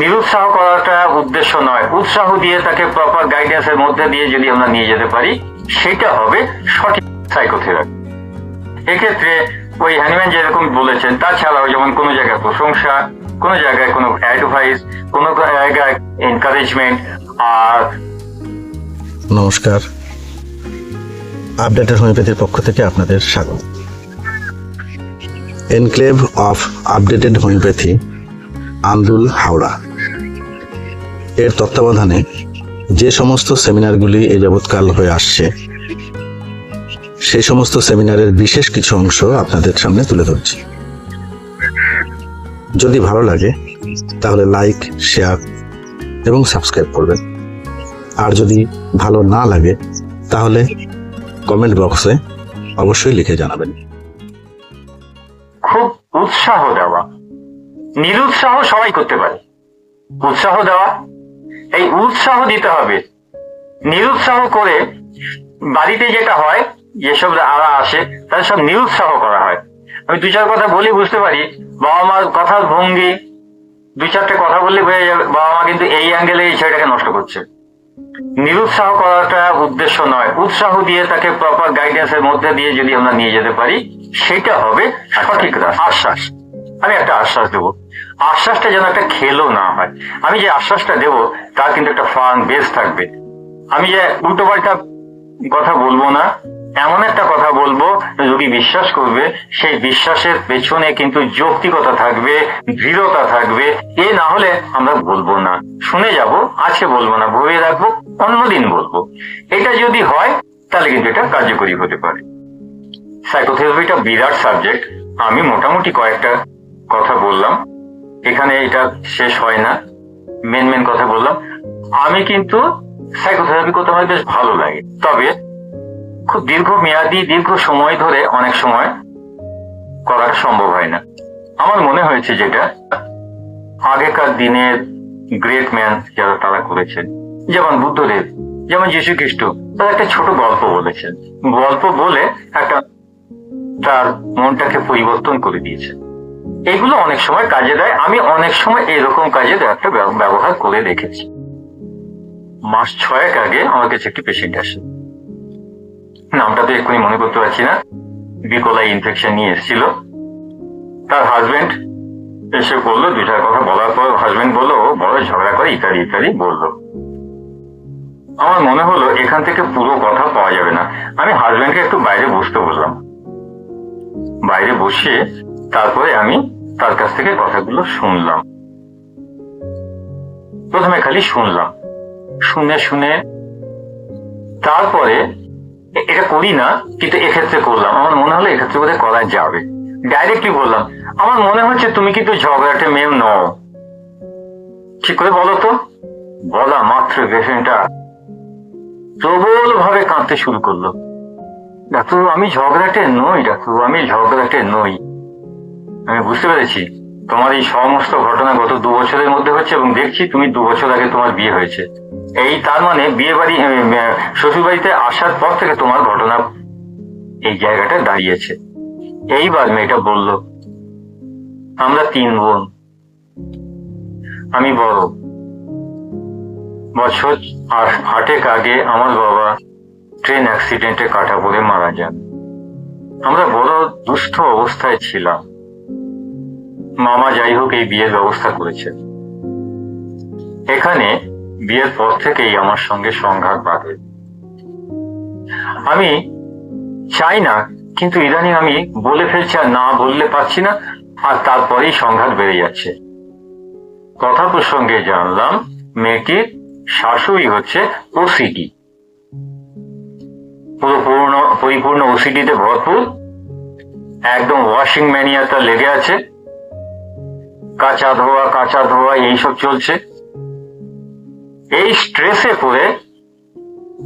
নিরুৎসাহ করাটা উদ্দেশ্য নয়। উৎসাহ দিয়ে তাকে প্রপার গাইডেন্সের মধ্যে দিয়ে যদি আমরা নিয়ে যেতে পারি, সেটা হবে সঠিক সাইকোথেরাপি এক্ষেত্রে ওই হ্যানিম্যান যেরকম বলেছেন, তাছাড়াও যেমন কোনো জায়গায় প্রশংসা, কোনো জায়গায় কোনো অ্যাডভাইস কোনো জায়গায় এনকারেজমেন্ট আর নমস্কার। আপডেটেড হোমিওপ্যাথির পক্ষ থেকে আপনাদের স্বাগত। Enclave of updated homoeopathy Andul Howrah. এর তত্ত্বাবধানে যে সমস্ত সেমিনারগুলি এ যাবৎকাল হয়ে আসছে, সেই সমস্ত সেমিনারের বিশেষ কিছু অংশ আপনাদের সামনে তুলে ধরছি। যদি ভালো লাগে, তাহলে লাইক, শেয়ার এবং সাবস্ক্রাইব করবেন। আর যদি ভালো না লাগে, তাহলে কমেন্ট বক্সে অবশ্যই লিখে জানাবেন। খুব উৎসাহ দেওয়া। নিরুৎসাহ সবাই করতে পারে। উৎসাহ দেওয়া, এই উৎসাহ দিতে হবে। নিরুৎসাহ করে বাড়িতে যেটা হয়, যেসব আরা আসে, তাদের সব নিরুৎসাহ করা হয়। আমি দু চার কথা বলি বুঝতে পারি, বাবা মার কথার ভঙ্গি, দু চারটে কথা বললে বোঝা যাবে বাবা মা কিন্তু এই অ্যাঙ্গেলে এই ছেলেটাকে নষ্ট করছে। নিরুৎসাহ করাটা উদ্দেশ্য নয়। উৎসাহ দিয়ে তাকে প্রপার গাইডেন্সের মধ্যে দিয়ে যদি আমরা নিয়ে যেতে পারি, সেটা হবে সঠিক রাস্তা। আশ্বাস। আমি একটা আশ্বাস দেবো। আশ্বাসটা যেন একটা খেলো না হয়। আমি যে আশ্বাসটা দেবো, তার কিন্তু একটা ফার্ম বেস থাকবে। আমি যে উল্টো পাল্টা কথা বলব না, এমন একটা কথা বলব, রোগী বিশ্বাস করবে, সেই বিশ্বাসের পেছনে কিন্তু যৌক্তিকতা থাকবে, দৃঢ়তা থাকবে। এ না হলে আমরা বলব না। শুনে যাব, আজকে বলব না ভরে রাখব, অন্যদিন বলব। এটা যদি হয়, তাহলে কিন্তু এটা কার্যকরী হতে পারে। সাইকোথেরাপিটা বিরাট সাবজেক্ট আমি মোটামুটি কয়েকটা কথা বললাম। এখানে এটা শেষ হয় না। মেন মেন কথা বললাম। আমি কিন্তু সাইকোথেরাপি করতে আমার বেশ ভালো লাগে। তবে খুব দীর্ঘ মেয়াদি, দীর্ঘ সময় ধরে অনেক সময় করা সম্ভব হয় না। আমার মনে হয়েছে যেটা, আগেকার দিনের গ্রেট ম্যান যারা তারা করেছেন, যেমন বুদ্ধদেব, যেমন যীশু খ্রিস্ট তারা একটা ছোট গল্প বলেছেন। গল্প বলে একটা তার মনটাকে পরিবর্তন করে দিয়েছে এগুলো অনেক সময় কাজে দেয়। আমি অনেক সময় এরকম কাজে একটা ব্যবহার করে দেখেছি। মাস ছয়েক আগে আমার কাছে একটি পেশেন্ট আসে। নামটা তো এক্ষুনি মনে করতে পারছি না। বিকলাই ইনফেকশন নিয়ে এসেছিল। তার হাজবেন্ড এসে বলল, দুইটার কথা বলার পর হাজবেন্ড বলল বড় ঝগড়া করে, ইত্যাদি ইত্যাদি বলল। আমার মনে হলো, এখান থেকে পুরো কথা পাওয়া যাবে না। আমি হাজবেন্ডকে একটু বাইরে বসতে বললাম। বাইরে বসিয়ে তারপরে আমি তার কাছ থেকে কথাগুলো শুনলাম। প্রথমে খালি শুনলাম। শুনে শুনে তারপরে এটা করি না, কিন্তু এক্ষেত্রে করলাম। আমার মনে হলো এক্ষেত্রে বোধহয় করা যাবে। ডাইরেক্টলি বললাম, আমার মনে হচ্ছে তুমি কিন্তু ঝগড়াটে মেয়ে নও। ঠিক করে বলো তো? বলা মাত্র পেশেন্টটা প্রবল ভাবে কাঁদতে শুরু করল। ডাক্তার আমি ঝগড়াটে নই ডাক্তার আমি ঝগড়াটে নই। আমি বুঝতে পেরেছি। তোমার এই সমস্ত ঘটনা গত দু বছরের মধ্যে হচ্ছে এবং দেখছি তুমি দু বছর আগে তোমার বিয়ে হয়েছে। এই তার মানে বিয়ে বাড়ি শ্বশুর বাড়িতে আসার পর থেকে তোমার ঘটনা এই জায়গাটা দাঁড়িয়েছে। এইবার মেয়েটা বলল, আমরা তিন বোন। আমি বড়। বছর আটেক আগে আমার বাবা ট্রেন অ্যাক্সিডেন্টে কাটা পড়ে মারা যান। আমরা বড় দুস্থ অবস্থায় ছিলাম। মামা যাই হোক এই বিয়ের ব্যবস্থা করেছে। এখানে বিয়ের পর থেকেই আমার সঙ্গে সংঘাত বাঁধে। আমি চাই না, কিন্তু ইদানিং আমি বলে ফেলছি আর না বললে পারছি না, আর তারপরেই সংঘাত বেড়ে যাচ্ছে। কথা প্রসঙ্গে জানলাম মেয়েটির শাশুড়ি হচ্ছে ওসিডি পুরো পূর্ণ পরিপূর্ণ ওসিডিতে ভরপুর, একদম ওয়াশিং ম্যানিয়াটা লেগে আছে। কাঁচা ধোয়া কাঁচা ধোয়া, এইসব চলছে। এই স্ট্রেসে পড়ে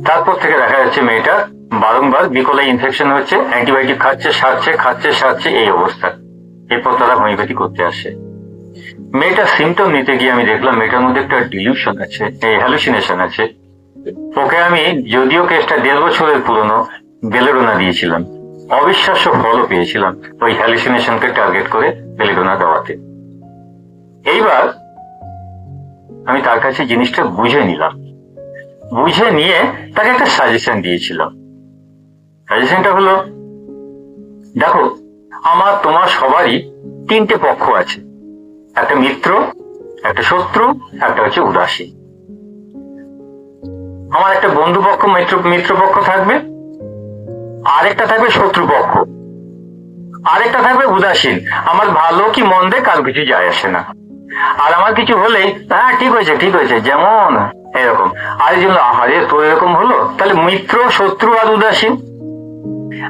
তারপর থেকে দেখা যাচ্ছে মেয়েটা বারংবার বিকলে ইনফেকশন হচ্ছে অ্যান্টিবায়োটিক খাচ্ছে, সারছে খাচ্ছে, সারছে, এই অবস্থা। এরপর তারা হোমিওপ্যাথি করতে আসে। মেয়েটা সিমটম নিতে গিয়ে আমি দেখলাম মেয়েটার মধ্যে একটা ডিলিউশন আছে হ্যালুসিনেশন আছে। ওকে আমি যদিও কেসটা দেড় বছরের পুরনো বেলেডোনা দিয়েছিলাম। অবিশ্বাস্য ফলও পেয়েছিলাম ওই হ্যালুসিনেশনকে টার্গেট করে বেলেডোনা দেওয়াতে। এইবার আমি তার কাছে জিনিসটা বুঝে নিলাম। বুঝে নিয়ে তাকে একটা সাজেশন দিয়েছিলাম। সাজেশনটা হলো, দেখো, আমার, তোমার সবারই তিনটে পক্ষ আছে। একটা মিত্র, একটা শত্রু, একটা হচ্ছে উদাসীন আমার একটা বন্ধু পক্ষ, মিত্র মিত্রপক্ষ থাকবে, আরেকটা থাকবে শত্রু শত্রুপক্ষ আরেকটা থাকবে উদাসীন। আমার ভালো কি মন্দে কারও কিছু যায় আসে না। আর আমার কিছু হলেই হ্যাঁ ঠিক হয়েছে ঠিক হয়েছে যেমন এরকম। আর এই জন্য আহারে তো এরকম হলো? তাহলে মিত্র শত্রু আর উদাসীন?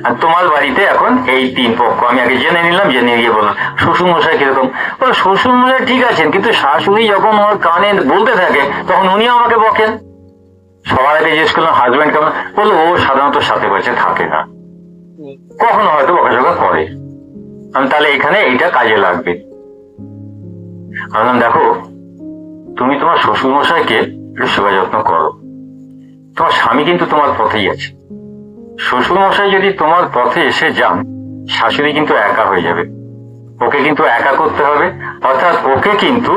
আর তোমার বাড়িতে এখন এই তিন পক্ষ। আমি আগে জেনে নিলাম জেনে গিয়ে বললাম শ্বশুর মশাই কীরকম? শ্বশুর মশাই ঠিক আছেন কিন্তু শাশুড়ি যখন ওর কানে বলতে থাকে তখন উনিও আমাকে বকেন। সবার আগে জিজ্ঞেস করলাম হাজবেন্ড কেমন? বলল ও সাধারণত সাথে পাশে থাকে না। কখনো হয়তো বকাঝকা করে। আমি তাহলে এখানে এইটা কাজে লাগবে। আমি বললাম দেখো, তুমি তোমার শ্বশুর মশাইকে একটু সেবা যত্ন করো। তোমার স্বামী কিন্তু তোমার পথেই আছে। শ্বশুর মশাই যদি তোমার পথে এসে যান, শাশুড়ি কিন্তু একা হয়ে যাবে। ওকে কিন্তু একা করতে হবে। অর্থাৎ ওকে কিন্তু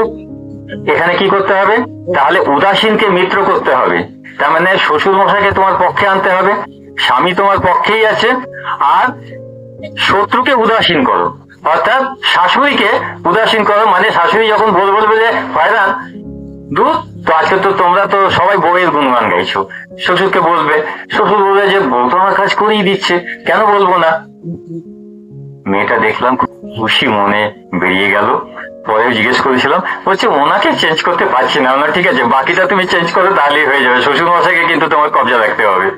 এখানে কি করতে হবে? তাহলে উদাসীনকে মিত্র করতে হবে। তার মানে শ্বশুর মশাইকে তোমার পক্ষে আনতে হবে, স্বামী তোমার পক্ষেই আছে, আর শত্রুকে উদাসীন করো। অর্থাৎ শাশুড়িকে উদাসীন করো মানে শাশুড়ি যখন বল বলবে যে ফায়রান দুধ? তো আজকে তো তোমরা তো সবাই বউয়ের গুণগান গাইছো। শ্বশুরকে বলবে, শ্বশুর বলবে যে, বউ তো আমার কাজ করেই দিচ্ছে, কেন বলব না? মেয়েটা দেখলাম খুশি মনে বেরিয়ে গেল। পরে জিজ্ঞেস করেছিলাম, বলছে, ওনাকে চেঞ্জ করতে পারছি না। ওনার ঠিক আছে, বাকিটা তুমি চেঞ্জ করো, তাহলেই হয়ে যাবে। শ্বশুর মশাইকে কিন্তু তোমার কবজা রাখতে হবে।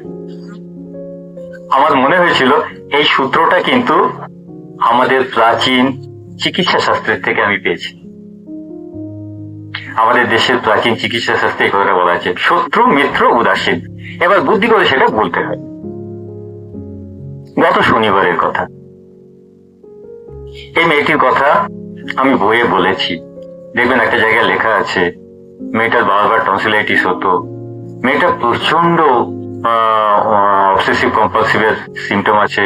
আমার মনে হয়েছিল, এই সূত্রটা কিন্তু আমাদের প্রাচীন চিকিৎসা শাস্ত্রের থেকে আমি পেয়েছি। আমাদের দেশের প্রাচীন চিকিৎসা শাস্ত্রে এই কথাটা বলা আছে, শত্রু, মিত্র, উদাসীন। এবার বুদ্ধি করে সেটা বলতে হয়। গত শনিবারের কথা। এই মেয়েটির কথা আমি বইয়ে বলেছি। দেখবেন একটা জায়গায় লেখা আছে, মেয়েটার বারবার টনসিলাইটিস হতো। মেয়েটা প্রচণ্ড অবসেসিভ কম্পালসিভের সিমটম আছে।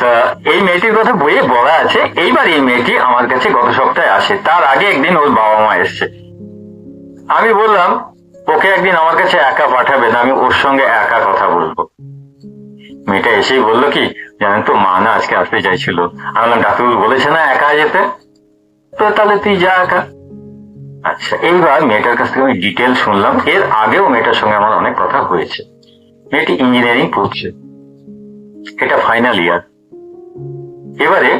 তা এই মেয়েটির কথা বইয়ে বলা আছে, এইবার এই মেয়েটি আমার কাছে গত সপ্তাহে আসে। তার আগে একদিন ওর বাবা মা এসছে। আমি বললাম, ওকে একদিন আমার কাছে একা পাঠাবেন আমি ওর সঙ্গে একা কথা বলব। মেয়েটা এসেই বলল, কি, জানেন তো, মা না আজকে আসতে চাইছিল। আমি বললাম, ডাক্তারবাবু বলেছে না একা যেতে? তো তাহলে তুই যা একা। আচ্ছা এইবার মেয়েটার কাছ থেকে আমি ডিটেল শুনলাম। এর আগেও মেয়েটার সঙ্গে আমার অনেক কথা হয়েছে। মেয়েটি ইঞ্জিনিয়ারিং পড়ছে এটা ফাইনাল ইয়ার এবারে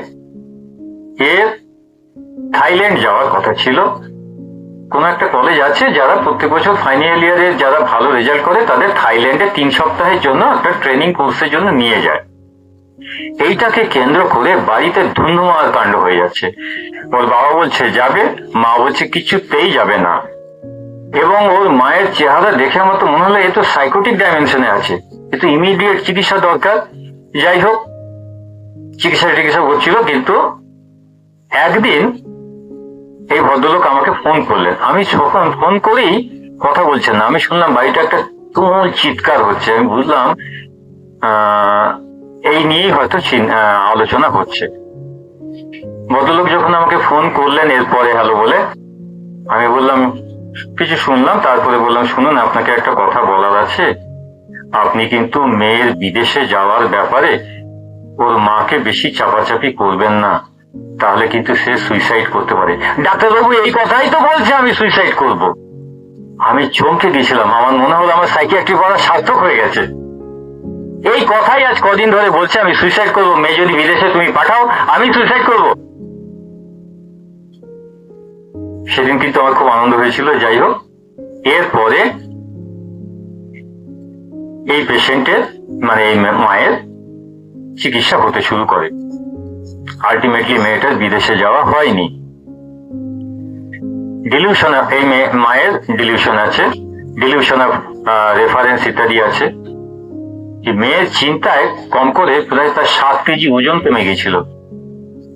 এর থাইল্যান্ড যাওয়ার কথা ছিল। কোন একটা কলেজ আছে যারা প্রত্যেক বছর ফাইনাল ইয়ারে যারা ভালো রেজাল্ট করে, তাদের থাইল্যান্ডে তিন সপ্তাহের জন্য একটা ট্রেনিং কোর্সের জন্য নিয়ে যায়। এইটাকে কেন্দ্র করে বাড়িতে ধুন্ধুমার কাণ্ড হয়ে যাচ্ছে। ওর বাবা বলছে, যাবে? মা বলছে, কিছুতেই যাবে না। এবং ওর মায়ের চেহারা দেখে আমার তো মনে হলো এ তো সাইকোটিক ডাইমেনশনে আছে। এ তো ইমিডিয়েট চিকিৎসা দরকার। যাই হোক, চিকিৎসা টিকিৎসা হচ্ছিল, কিন্তু একদিন এই ভদ্রলোক আমাকে ফোন করলেন। আমি যখন ফোন করেই কথা বলছেন না, আমি শুনলাম বাড়িটা একটা তুমুল চিৎকার হচ্ছে। আমি বুঝলাম এই নিয়েই হয়তো চিন- আলোচনা হচ্ছে। ভদ্রলোক যখন আমাকে ফোন করলেন এরপরে হ্যালো বলে, আমি বললাম কিছু শুনলাম, তারপরে বললাম, শুনুন, আপনাকে একটা কথা বলার আছে। আপনি কিন্তু মেয়ের বিদেশে যাওয়ার ব্যাপারে ওর মাকে বেশি চাপাচাপি করবেন না। তাহলে কিন্তু সে সুইসাইড করতে পারে। ডাক্তারবাবু, এই কথাই তো বলছে, আমি সুইসাইড করব। আমি চমকে গেছিলাম। আমার মনে হলো আমার সাইকিয়াট্রি পড়া সার্থক হয়ে গেছে। এই কথাই আজ কদিন ধরে বলছে, আমি সুইসাইড করব। মেয়ে যদি বিদেশে তুমি পাঠাও, আমি সুইসাইড করব। সেদিন কিন্তু আমার খুব আনন্দ হয়েছিল, যাই হোক। এরপরে এই পেশেন্টের মানে এই মায়ের চিকিৎসা হতে শুরু করে। আলটিমেটলি মেয়েটার বিদেশে যাওয়া হয়নি। ডিলিউশন এই মেয়ে- মায়ের ডিলিউশন আছে। ডিলিউশন অফ রেফারেন্স ইত্যাদি আছে। মেয়ের চিন্তায় কম করে প্রায় তার সাত কেজি ওজন কমে গেছিল।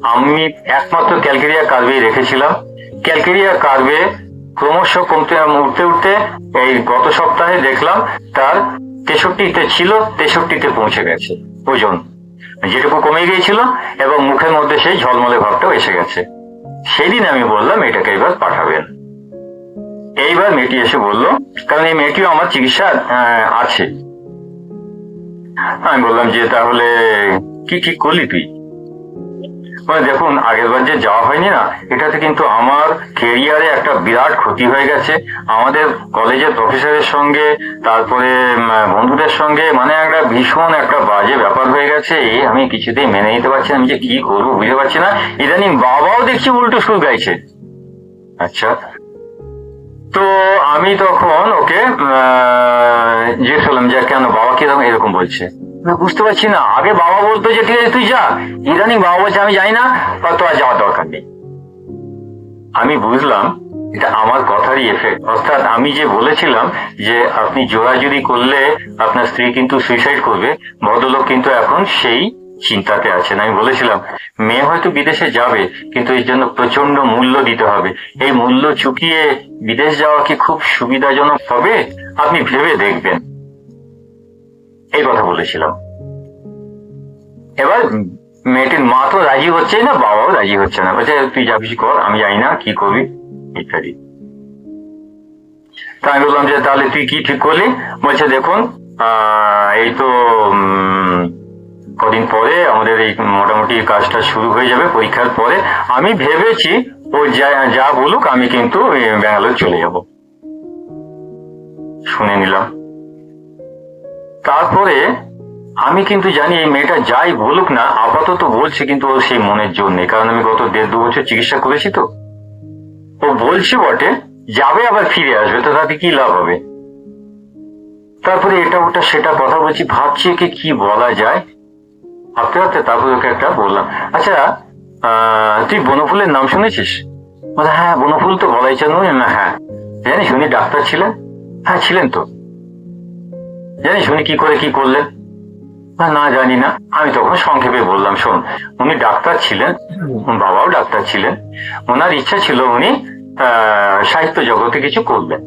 আমি একমাত্র ক্যালকেরিয়া কার্ভে রেখেছিলাম। ক্যালকেরিয়া কার্ভে ক্রমশ কমতে উঠতে উঠতে এই গত সপ্তাহে দেখলাম তার তেষট্টিতে ছিল, তেষট্টিতে পৌঁছে গেছে ওজন। যেটুকু কমে গিয়েছিল এবং মুখের মধ্যে সেই ঝলমলে ভাবটাও এসে গেছে। সেদিন আমি বললাম, এটাকে এবার পাঠাবেন। এইবার মেয়েটি এসে বলল, কারণ এই মেয়েটিও আমার চিকিৎসা আছে। আমি বললাম, যে তাহলে কি কি করলি তুই? মানে দেখুন, আগের বার যে যাওয়া হয়নি না, এটাতে কিন্তু আমার কেরিয়ারে একটা বিরাট ক্ষতি হয়ে গেছে। আমাদের কলেজের প্রফেসরের সঙ্গে, তারপরে বন্ধুদের সঙ্গে মানে একটা ভীষণ একটা বাজে ব্যাপার হয়ে গেছে। আমি কিছুতেই মেনে নিতে পারছি আমি যে কি করব বুঝতে পারছি না। ইদানিং বাবাও দেখছি উল্টো সুর গাইছে। আচ্ছা। তো আমি তখন ওকে জিজ্ঞেস করলাম যে, কেন বাবা কীরকম এরকম বলছে? আমি বুঝতে পারছি না। আগে বাবা বলতো যে, ঠিক আছে, তুই যা। ইদানিং বাবা বলছে, আমি যাই না, বা তো আর যাওয়ার দরকার নেই। আমি বুঝলাম, এটা আমার কথারই এফেক্ট অর্থাৎ আমি যে বলেছিলাম যে, আপনি জোরাজুরি করলে আপনার স্ত্রী কিন্তু সুইসাইড করবে, ভদ্রলোক কিন্তু এখন সেই চিন্তাতে আছেন। আমি বলেছিলাম, মেয়ে হয়তো বিদেশে যাবে, কিন্তু এর জন্য প্রচণ্ড মূল্য দিতে হবে। এই মূল্য চুকিয়ে বিদেশ যাওয়া কি খুব সুবিধাজনক হবে? আপনি ভেবে দেখবেন। এই কথা বলেছিলাম। এবার মেয়েটির মা তো রাজি হচ্ছে না বাবাও রাজি হচ্ছে না। বলছে তুই যা কিছু কর আমি জানি না কি করবি ইত্যাদি। তা আমি বললাম যে তাহলে তুই কি ঠিক করলি? বলছে দেখুন আহ, এই তো উম, কদিন পরে আমাদের এই মোটামুটি কাজটা শুরু হয়ে যাবে পরীক্ষার পরে। আমি ভেবেছি ও যা যা বলুক আমি কিন্তু ব্যাঙ্গালোর চলে যাব। শুনে নিলাম। তারপরে আমি কিন্তু জানি এই মেয়েটা যাই বলুক না, আপাতত বলছে কিন্তু ও সেই মনের জোর নেই, কারণ আমি গত দেড় দু বছর চিকিৎসা করেছি তো। ও বলছে বটে, যাবে আবার ফিরে আসবে, তো তাতে কি লাভ হবে? তারপরে এটা ওটা সেটা কথা বলছি, ভাবছি একে কি বলা যায়। ভাবতে ভাবতে তারপরে ওকে একটা বললাম আচ্ছা তুই বনফুলের নাম শুনেছিস? হ্যাঁ বনফুল তো বলাই চান হ্যাঁ। জানিস, উনি ডাক্তার ছিলেন। হ্যাঁ ছিলেন তো। জানিস উনি কি করে কি করলেন? না জানি না। আমি তখন সংক্ষেপে বললাম, শোন, উনি ডাক্তার ছিলেন বাবাও ডাক্তার ছিলেন। ওনার ইচ্ছা ছিল উনি সাহিত্য জগতে কিছু করবেন।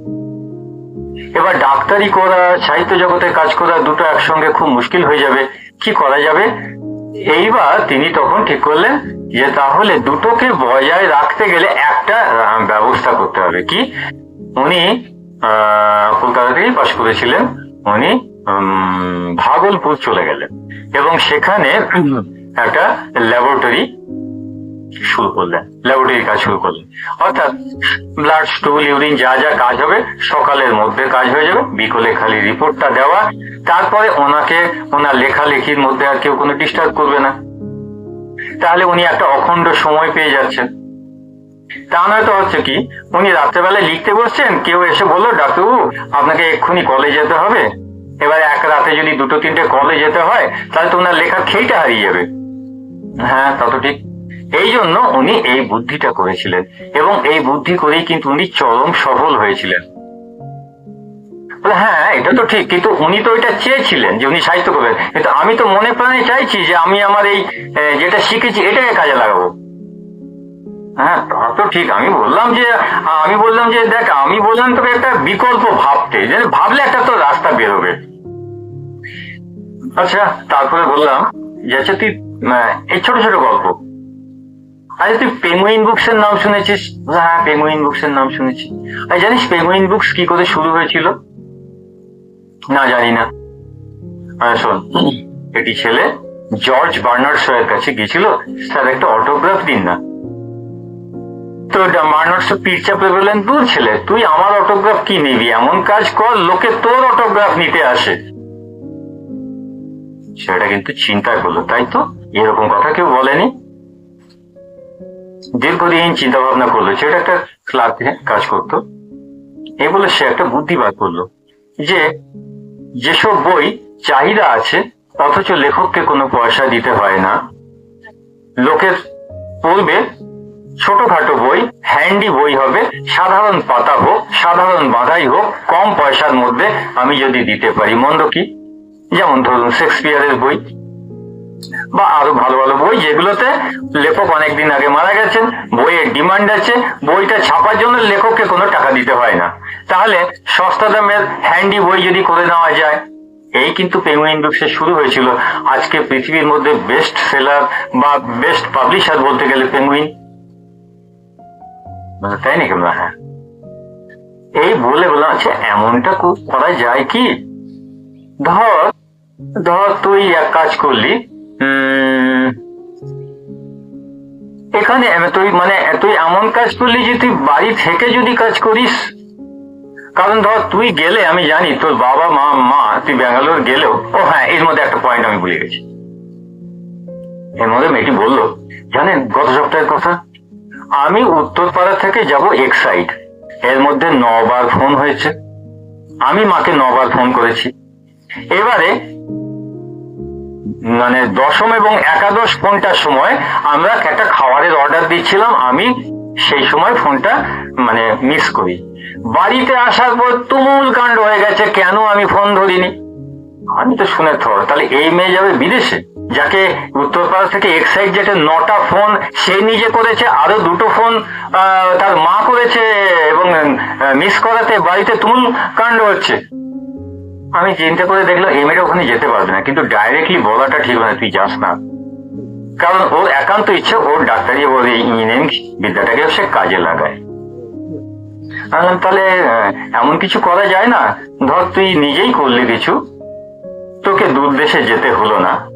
এবার ডাক্তারি করা, সাহিত্য জগতে কাজ করা দুটো একসঙ্গে খুব মুশকিল হয়ে যাবে। কি করা যাবে? এইবার তিনি তখন ঠিক করলেন যে, তাহলে দুটোকে বজায় রাখতে গেলে একটা ব্যবস্থা করতে হবে। কি? উনি কলকাতা থেকেই পাশ করেছিলেন। উনি উম, ভাগলপুর চলে গেলেন। এবং সেখানে একটা ল্যাবরেটরি শুরু করলেন ল্যাবরেটরি কাজ শুরু করলেন। অর্থাৎ ব্লাড স্টুল ইউরিন যা যা কাজ হবে সকালের মধ্যে কাজ হয়ে যাবে বিকলে খালি রিপোর্টটা দেওয়া তারপরে ওনাকে ওনার লেখালেখির মধ্যে আর কেউ কোনো ডিস্টার্ব করবে না। তাহলে উনি একটা অখণ্ড সময় পেয়ে যাচ্ছেন। তা নয়তো হচ্ছে কি? উনি রাত্রেবেলায় লিখতে বসছেন, কেউ এসে বলল, ডাক্তারবাবু, আপনাকে এক্ষুনি কলে যেতে হবে। এবার এক রাতে যদি দুটো তিনটে কলে যেতে হয়, তাহলে তো ওনার লেখার খেইটা হারিয়ে যাবে। হ্যাঁ তা ঠিক। এই জন্য উনি এই বুদ্ধিটা করেছিলেন এবং এই বুদ্ধি করেই কিন্তু উনি চরম সফল হয়েছিলেন। হ্যাঁ এটা তো ঠিক, কিন্তু উনি তো এটা চেয়েছিলেন যে উনি সাহিত্য করবেন। কিন্তু আমি তো মনে প্রাণে চাইছি যে আমি আমার এই যেটা শিখেছি, এটাকে কাজে লাগাবো। হ্যাঁ তা তো ঠিক, আমি বললাম যে, আমি বললাম যে, দেখ, আমি বললাম তোকে একটা বিকল্প ভাবতে, যে ভাবলে একটা তো রাস্তা বেরোবে। আচ্ছা তারপরে বললাম যে আচ্ছা তুই এই ছোট ছোট গল্প। আচ্ছা তুই পেঙ্গুইন বুকস এর নাম শুনেছিস? হ্যাঁ পেঙ্গুইন বুকস এর নাম শুনেছি। আর, জানিস পেঙ্গুইন বুকস কি করে শুরু হয়েছিল? না, জানি না। শোন, এটি ছেলে জর্জ বার্নার্ড শয়ের কাছে গেছিল স্যার, একটা অটোগ্রাফ দিন না। তো মার্নার্স পিঠ চাপে বললেন দূর ছেলে, তুই আমার অটোগ্রাফ কি নিবি? এমন কাজ কর, লোকে তোর অটোগ্রাফ নিতে আসে। সেটা কিন্তু চিন্তা করল, তাই তো? এরকম কথা কেউ বলেনি? দীর্ঘদিন চিন্তা ভাবনা করল। সেটা একটা ক্লাবে কাজ করতো। এই বলে সে একটা বুদ্ধি বার করল যে, যেসব বই চাহিদা আছে, অথচ লেখককে কোনো পয়সা দিতে হয় না, লোকের পড়বে ছোটখাটো বই হ্যান্ডি বই হবে। সাধারণ পাতা হোক, সাধারণ বাঁধাই হোক, কম পয়সার মধ্যে আমি যদি দিতে পারি। মন্দ কি? যেমন ধরুন শেক্সপিয়ারের বই। বা আরও ভালো ভালো বই যেগুলোতে লেখক অনেকদিন আগে মারা গেছেন, বইয়ের ডিমান্ড আছে, বইটা ছাপার জন্য লেখককে কোনো টাকা দিতে হয় না। তাহলে সস্তা দামের হ্যান্ডি বই যদি করে নেওয়া যায়, এই কিন্তু পেঙ্গুইন বুকসের শুরু হয়েছিল। আজকে পৃথিবীর মধ্যে বেস্ট সেলার বা বেস্ট পাবলিশার বলতে গেলে পেঙ্গুইন। তাই নাকি হ্যাঁ এই বলে বললাম আচ্ছা এমনটা করা যায় কি? ধর ধর তুই এক কাজ করলি এখানে তুই মানে তুই এমন কাজ করলি যে তুই বাড়ি থেকে যদি কাজ করিস। কারণ ধর, তুই গেলে, আমি জানি, তোর বাবা, মা মা, তুই ব্যাঙ্গালোর গেলেও, ও হ্যাঁ এর মধ্যে একটা পয়েন্ট আমি ভুলে গেছি। এর মধ্যে মেয়েটি বলল, জানেন, গত সপ্তাহের কথা? আমি উত্তরপাড়া থেকে যাব এক্সাইড এর মধ্যে নবার ফোন হয়েছে। আমি মাকে নবার ফোন করেছি। এবারে মানে দশম এবং একাদশ ফোনটার সময় আমরা একটা খাবারের অর্ডার দিচ্ছিলাম। আমি সেই সময় ফোনটা মানে মিস করি। বাড়িতে আসার পর তুমুল কাণ্ড হয়ে গেছে। কেন আমি ফোন ধরিনি? আমি তো শুনে থর। তাহলে এই মেয়ে যাবে বিদেশে? যাকে উত্তরপাড়া থেকে এক্সাইড যেটা নটা ফোন সে নিজে করেছে আরও দুটো ফোন তার মা করেছে এবং মিস করাতে বাড়িতে তুমুল কাণ্ড হচ্ছে। আমি চিন্তা করে দেখলাম মেয়েটা ওখানে যেতে পারবে না কিন্তু ডাইরেক্টলি বলাটা ঠিক না, তুই যাস না। কারণ ওর একান্ত ইচ্ছে ওর ডাক্তারি এই ইঞ্জিনিয়ারিং বিদ্যাটাকে সে কাজে লাগায়। তাহলে এমন কিছু করা যায় না? ধর তুই নিজেই করলি কিছু। তোকে দূর দেশে যেতে হলো না।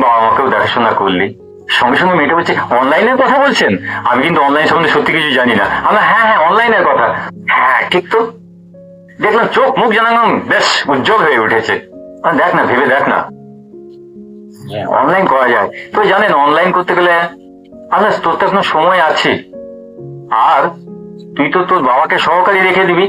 বাবা মাকেও দেখাশোনা করলি। সঙ্গে সঙ্গে মেয়েটা বলছে, অনলাইনের কথা বলছেন? আমি কিন্তু অনলাইন সম্বন্ধে সত্যি কিছু জানি না। আমরা হ্যাঁ হ্যাঁ অনলাইনের কথা। হ্যাঁ ঠিক তো। দেখলাম চোখ মুখ জানালাম, বেশ উজ্জ্বল হয়ে উঠেছে। দেখ না, ভেবে দেখ না। অনলাইন করা যায়। তো জানেন, অনলাইন করতে গেলে আচ্ছা তোর তো এখনও সময় আছে। আর তুই তো তোর বাবাকে সহকারী রেখে দিবি।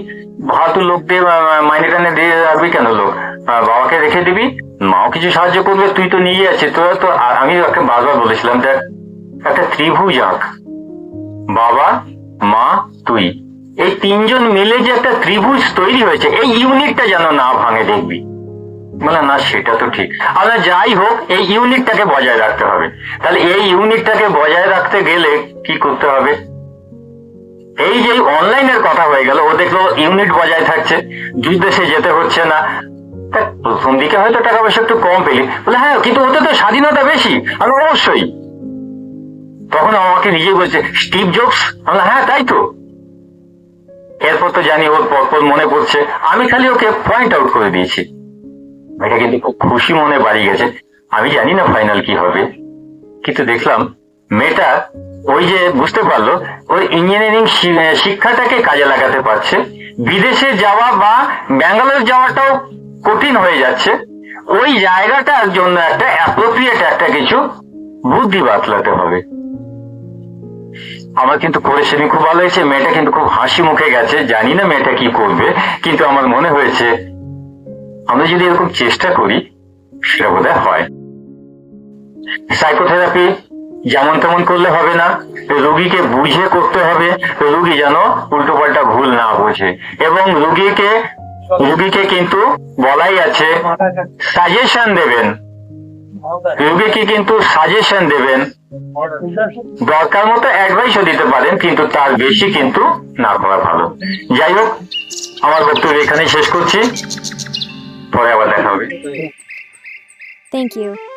ফালতু লোক দিয়ে মাইনে টাইনে দিয়ে রাখবি কেন লোক? বাবাকে রেখে দিবি মাও কিছু সাহায্য করবে, তুই তো নিজে আছে তো আর আমি ওকে বারবার বলেছিলাম, দেখ, একটা ত্রিভুজ আঁক। বাবা, মা, তুই। এই তিনজন মিলে যে একটা ত্রিভুজ তৈরি হয়েছে, এই ইউনিটটা যেন না ভাঙে দেখবি। বলে, না, সেটা তো ঠিক। আমরা যাই হোক, এই ইউনিটটাকে বজায় রাখতে হবে। তাহলে এই ইউনিটটাকে বজায় রাখতে গেলে কি করতে হবে? এই যে অনলাইনের কথা হয়ে গেল, ও দেখল ইউনিট বজায় থাকছে দুই দেশে যেতে হচ্ছে না। তা প্রথম দিকে হয়তো টাকা পয়সা একটু কম পেলি। বলে হ্যাঁ কিন্তু ওতে তো স্বাধীনতা বেশি। আমি অবশ্যই। তখন আমাকে নিজেই বলছে, স্টিভ জোকস আমি হ্যাঁ তাই তো। এরপর তো জানি ওর পরপর মনে পড়ছে। আমি খালি ওকে পয়েন্ট আউট করে দিয়েছি। এটা কিন্তু খুব খুশি মনে বাড়ি গেছে। আমি জানি না ফাইনাল কি হবে। কিন্তু দেখলাম, মেয়েটা ওই যে বুঝতে পারল, ওই ইঞ্জিনিয়ারিং শিক্ষাটাকে কাজে লাগাতে পারছে। বিদেশে যাওয়া বা ব্যাঙ্গালোর যাওয়াটাও কঠিন হয়ে যাচ্ছে। ওই জায়গাটার জন্য একটা অ্যাপ্রোপ্রিয়েট একটা কিছু বুদ্ধি বাতলাতে হবে। আমার কিন্তু করে সেদিন খুব ভালো হয়েছে, মেয়েটা কিন্তু খুব হাসি মুখে গেছে। জানি না মেয়েটা কি করবে, কিন্তু আমার মনে হয়েছে, আমরা যদি এরকম চেষ্টা করি, সেটা বোধ হয়। সাইকোথেরাপি যেমন তেমন করলে হবে না রোগীকে বুঝে করতে হবে রোগী যেন উল্টো পাল্টা ভুল না বোঝে। এবং রোগীকে রোগীকে কিন্তু বলাই আছে সাজেশন দেবেন। রুগীকে কিন্তু সাজেশন দেবেন। দরকার মতো অ্যাডভাইসও দিতে পারেন, কিন্তু তার বেশি কিন্তু না করা ভালো। যাই হোক, আমার বক্তব্য এখানেই শেষ করছি। পরে আবার দেখা হবে। Thank you.